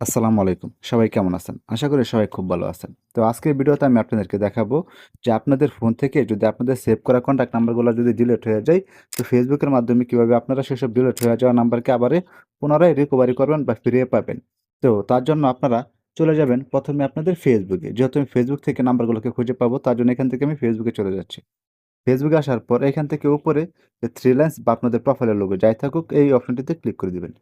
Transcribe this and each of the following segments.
আসসালামু আলাইকুম। সবাই কেমন আছেন? আশা করি সবাই খুব ভালো আছেন। তো আজকের ভিডিওতে আমি আপনাদেরকে দেখাবো যে আপনাদের ফোন থেকে যদি আপনাদের সেভ করা কনট্যাক্ট নাম্বারগুলো যদি ডিলেট হয়ে যায়, তো ফেসবুকের মাধ্যমে কীভাবে আপনারা সেসব ডিলেট হয়ে যাওয়া নাম্বারকে আবারে পুনরায় রিকভারি করবেন বা ফিরিয়ে পাবেন। তো তার জন্য আপনারা চলে যাবেন প্রথমে আপনাদের ফেসবুকে যেহেতু আমি ফেসবুক থেকে নাম্বারগুলোকে খুঁজে পাবো তার জন্য এখান থেকে আমি ফেসবুকে চলে যাচ্ছি। ফেসবুকে আসার পর এখান থেকে উপরে যে 3 লাইনস বা আপনাদের প্রোফাইলের লোগো যাই থাকুক এই অপশনটিতে ক্লিক করে দিবেন।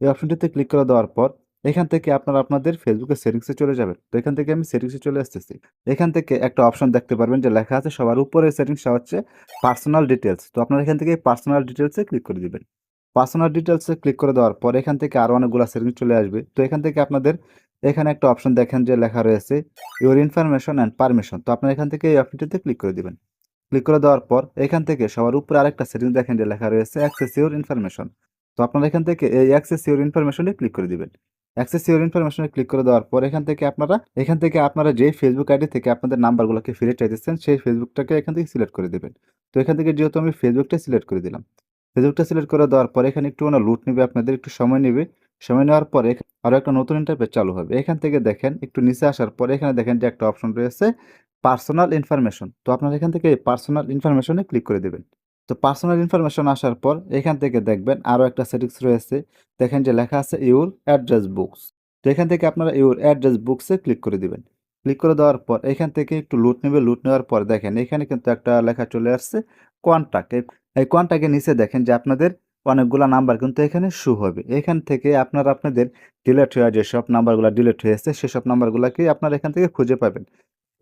এই অপশনটিতে ক্লিক করে দেওয়ার পর এখান থেকে আপনারা আপনাদের এর সেটিংস চলে যাবেন। তো এখান থেকে আমি সেটিংস চলে আসতেছি। এখান থেকে একটা অপশন দেখতে পারবেন যে লেখা আছে, সবার উপরে সেটিংসটা হচ্ছে পার্সোনাল ডিটেলস তো আপনারা এখান থেকে পার্সোনাল ডিটেইলস এ ক্লিক করে দিবেন। পার্সোনাল ডিটেইলস এ ক্লিক করে দেওয়ার পর এখান থেকে আরও অনেকগুলা সেটিংস চলে আসবে। তো এখান থেকে আপনাদের এখানে একটা অপশন দেখেন যে লেখা রয়েছে ইউর ইনফরমেশন অ্যান্ড পারমিশন। তো আপনারা এখান থেকে এই অপশনটিতে ক্লিক করে দিবেন। ক্লিক করে দেওয়ার পর এখান থেকে সবার উপরে আরেকটা সেটিংস দেখেন যে লেখা রয়েছে অ্যাক্সেস ইউর ইনফরমেশন। তো আপনারা এখান থেকে এই অ্যাক্সেস ইউর ইনফরমেশন ক্লিক করে দিবেন। অ্যাক্সেস ইউর ইনফরমেশন ক্লিক করে দেওয়ার পর এখান থেকে আপনারা, এখান থেকে আপনারা যে ফেসবুক আইডি থেকে আপনাদের নাম্বারগুলোকে ফিরে চাইতেছেন, সেই ফেসবুকটাকে এখান থেকে সিলেক্ট করে দেবেন তো এখান থেকে যেহেতু আমি ফেসবুকটা সিলেক্ট করে দিলাম। ফেসবুকটা সিলেক্ট করে দেওয়ার পর এখানে একটু একটুখানি লুট নিবে, আপনাদের একটু সময় নেবে সময় নেওয়ার পরে আরও একটা নতুন ইন্টারফেস চালু হবে। এখান থেকে দেখেন, একটু নিচে আসার পরে এখানে দেখেন যে একটা অপশন রয়েছে পার্সোনাল ইনফরমেশন। তো আপনারা এখান থেকে পার্সোনাল ইনফরমেশন ক্লিক করে দিবেন। তো পার্সোনাল ইনফরমেশন আসার পর এখান থেকে দেখবেন আরও একটা সেটিংস রয়েছে। দেখেন যে লেখা আছে ইউর অ্যাড্রেস বুকস। তো এখান থেকে আপনারা ইউর অ্যাড্রেস বুকস ক্লিক করে দিবেন। ক্লিক করে দেওয়ার পর এখান থেকে একটু লুট নেবে লুট নেওয়ার পর দেখেন এখানে কিন্তু একটা লেখা চলে আসছে কনট্যাক্ট। এই এর নিচে দেখেন যে আপনাদের অনেকগুলা নাম্বার কিন্তু এখানে শো হবে। এখান থেকে আপনারা আপনাদের ডিলেট হওয়া যেসব নাম্বারগুলা ডিলিট হয়েছে, সেসব নাম্বারগুলাকে আপনারা এখান থেকে খুঁজে পাবেন।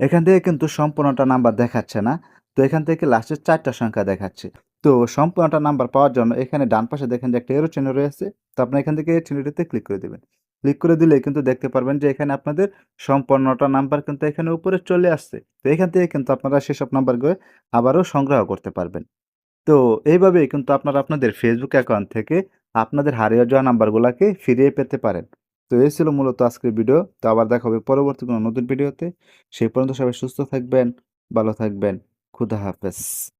এখান থেকে কিন্তু সম্পূর্ণটা নাম্বার দেখাচ্ছে না। তো এখান থেকে লাস্টের চারটা সংখ্যা দেখাচ্ছে। তো সম্পূর্ণটা নাম্বার পাওয়ার জন্য এখানে ডান পাশে দেখেন যে একটা এরো চিহ্ন রয়েছে। তো আপনি এখান থেকে এই চিহ্নটিতে ক্লিক করে দেবেন ক্লিক করে দিলেই কিন্তু দেখতে পারবেন যে এখানে আপনাদের সম্পূর্ণটা নাম্বার কিন্তু এখানে উপরে চলে আসছে। তো এখান থেকে কিন্তু আপনারা সেসব নাম্বারগুলো আবারও সংগ্রহ করতে পারবেন। তো এইভাবেই কিন্তু আপনারা আপনাদের ফেসবুক অ্যাকাউন্ট থেকে আপনাদের হারিয়ে যাওয়া নাম্বারগুলোকে ফিরিয়ে পেতে পারেন। তো এই ছিল মূলত আজকের ভিডিও। তো আবার দেখা হবে পরবর্তী কোনো নতুন ভিডিওতে। সেই পর্যন্ত সবাই সুস্থ থাকবেন, ভালো থাকবেন। খুদা হাফেজ।